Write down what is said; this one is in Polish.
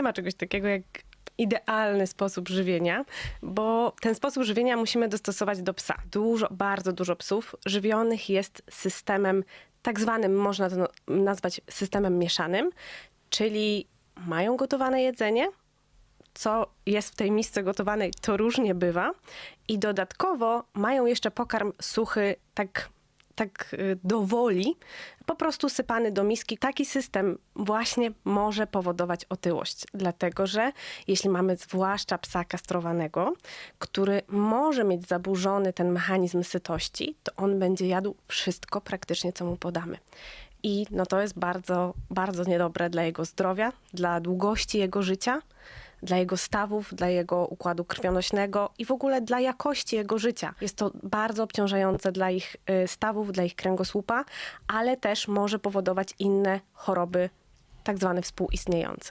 nie ma czegoś takiego jak idealny sposób żywienia, bo ten sposób żywienia musimy dostosować do psa. Dużo, bardzo dużo psów żywionych jest systemem tak zwanym, można to nazwać systemem mieszanym, czyli mają gotowane jedzenie, co jest w tej misce gotowanej, to różnie bywa. I dodatkowo mają jeszcze pokarm suchy, tak, tak y, do woli, po prostu sypany do miski. Taki system właśnie może powodować otyłość, dlatego że jeśli mamy zwłaszcza psa kastrowanego, który może mieć zaburzony ten mechanizm sytości, to on będzie jadł wszystko praktycznie, co mu podamy. I no to jest bardzo, bardzo niedobre dla jego zdrowia, dla długości jego życia, dla jego stawów, dla jego układu krwionośnego i w ogóle dla jakości jego życia. Jest to bardzo obciążające dla ich y, stawów, dla ich kręgosłupa, ale też może powodować inne choroby, tak zwane współistniejące.